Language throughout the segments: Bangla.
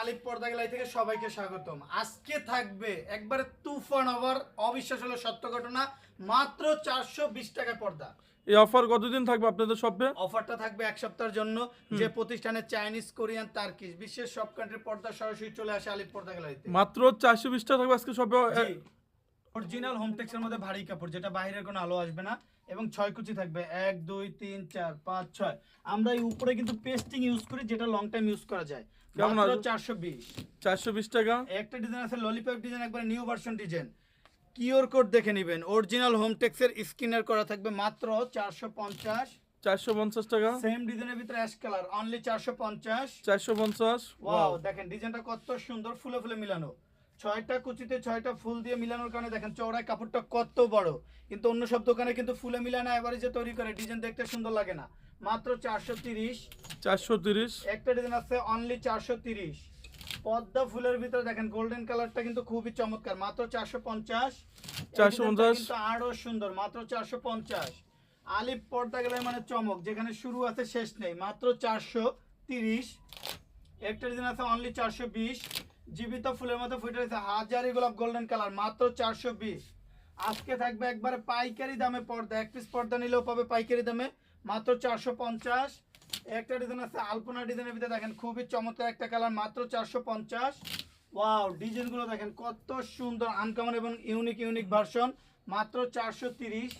আলিপ পর্দা গেলাই থেকে সবাইকে স্বাগতম। আজকে থাকবে একবারে তুফান ওভার অবিশ্বাস হলো সত্য ঘটনা মাত্র চারশো বিশ টাকা পর্দা। এই অফার কতদিন থাকবে আপনাদের শপে? অফারটা থাকবে এক সপ্তাহের জন্য। যে প্রতিষ্ঠানে চাইনিজ কোরিয়ান তার্কিশ বিশ্বের সব কান্ট্রির পর্দা সরাসরি চলে আসে আলিপ পর্দা গেলাইতে মাত্র চারশো বিশ টাকা থাকবে আজকে শপে? অরিজিনাল হোমটেক্সের মধ্যে ভারী কাপড় যেটা বাইরের কোনো আলো আসবে না এবং ছয় কুচি থাকবে। এক দুই তিন চার পাঁচ ছয়। আমরা এই উপরে কিন্তু পেস্টিং ইউজ করি যেটা লং টাইম ইউজ করা যায়? চারশো বিশ। চারশো বিশ টাকা? একটা ডিজাইন আছে ললিপপ ডিজাইন একবার new version design QR code দেখে নেবেন। অরিজিনাল হোমটেক্সের স্কিনার করা থাকবে মাত্র চারশো পঞ্চাশ। চারশো পঞ্চাশ টাকা? সেম ডিজাইনের ভিতরে অ্যাশ কালার অনলি চারশো পঞ্চাশ। চারশো পঞ্চাশ? ওয়াও দেখেন ডিজাইনটা কত সুন্দর ফুলে ফুলে মিলানো। ছয়টা কুচিতে ছয়টা ফুল দিয়ে মিলানোর কারণে দেখেন চওড়ায় কাপড়টা কত বড়। কিন্তু অন্য সব দোকানে কিন্তু ফুলে মিলানো এবারে যে তৈরি করে। ডিজাইন দেখতে সুন্দর লাগে না। মাত্র চারশো তিরিশ। চারশো তিরিশ। একটা ডিজাইন আছে অনলি চারশো তিরিশ। পদ্মা ফুলের ভিতরে দেখেন গোল্ডেন কালারটা কিন্তু খুবই চমৎকার। মাত্র চারশো পঞ্চাশ। চারশো পঞ্চাশ আরও সুন্দর। মাত্র চারশো পঞ্চাশ। আলিপ পর্দা গেলে মানে চমক। যেখানে শুরু আছে শেষ নেই। মাত্র চারশো তিরিশ। একটা ডিজাইন আছে অনলি চারশো বিশ। জীবিত ফুলের মতো ফুটে রয়েছে হাজারি গোলাপ গোল্ডেন কালার মাত্র চারশো বিশ। আজকে থাকবে একবারে পাইকারি দামে পর্দা, এক পিস পর্দা নিলেও পাবে পাইকারি দামে, মাত্র চারশো পঞ্চাশ। একটা ডিজাইন আছে, আলপনা ডিজাইনের ভিতরে দেখেন, খুবই চমৎকার একটা কালার মাত্র চারশো পঞ্চাশ। ওয়াও ডিজাইনগুলো দেখেন, কত সুন্দর আনকমন এবং ইউনিক ইউনিক ভার্সন মাত্র চারশো তিরিশ।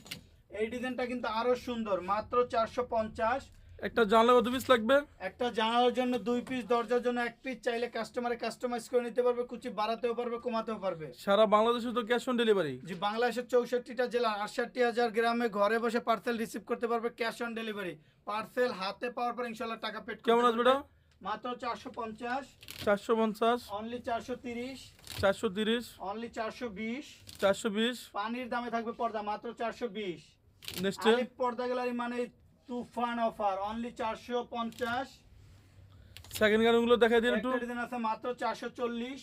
এই ডিজাইনটা কিন্তু আরও সুন্দর, মাত্র চারশো পঞ্চাশ। একটা জানলা কত পিস লাগবে? একটা জানালার জন্য দুই পিস দরজার জন্য এক পিস চাইলে কাস্টমারে কাস্টমাইজ করে নিতে পারবে কুচি বাড়াতেও পারবে কমাতেও পারবে। সারা বাংলাদেশে তো ক্যাশ অন ডেলিভারি যে বাংলাদেশের চৌষট্টিটা জেলা আটষট্টি হাজার গ্রামে ঘরে বসে পার্সেল রিসিভ করতে পারবে ক্যাশ অন ডেলিভারি পার্সেল হাতে পাওয়ার পর ইনশাল্লাহ টাকা পেড কেমন আসবে এটা মাত্র চারশো পঞ্চাশ। চারশো পঞ্চাশ। অনলি চারশো তিরিশ। চারশো তিরিশ। অনলি চারশো বিশ। চারশো বিশ। পানির দামে থাকবে পর্দা মাত্র চারশো বিশ। নেক্সটে পর্দা গ্যালারি মানে তুফান অফার অনলি চারশো পঞ্চাশ। সেকেন্ড গানগুলো দেখা দিন একটু। ডিজাইন আছে মাত্র চারশো চল্লিশ।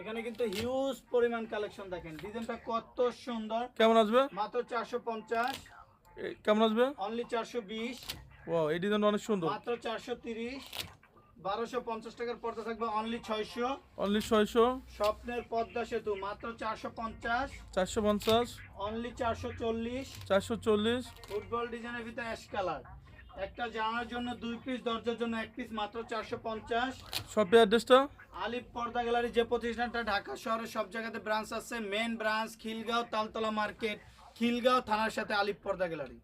এখানে কিন্তু হিউজ পরিমাণ কালেকশন দেখেন। ডিজাইনটা কত সুন্দর। কেমন আসবে? মাত্র চারশো পঞ্চাশ। কেমন আসবে? অনলি চারশো বিশ। ও এই ডিজাইনটা অনেক সুন্দর। মাত্র চারশো তিরিশ। বারোশো পঞ্চাশ টাকার পর্দা থাকবে অনলি ছয়শো। অনলি ছয়শো। স্বপ্নের পদ্মা সেতু মাত্র চারশো পঞ্চাশ। চারশো পঞ্চাশ। অনলি চারশো চল্লিশ। চারশো চল্লিশ। ফুটবল ডিজাইনের ভিতরে অ্যাশ কালার একটা জানার জন্য দুই পিস দরজার জন্য এক পিস মাত্র চারশো পঞ্চাশ। শপের অ্যাড্রেসটা? আলিপ পর্দা গ্যালারি যে প্রতিষ্ঠানটা ঢাকা শহরের সব জায়গাতে ব্রাঞ্চ আছে main branch Khilgaon Taltala market Khilgaon থানার সাথে আলিপ পর্দা গ্যালারি।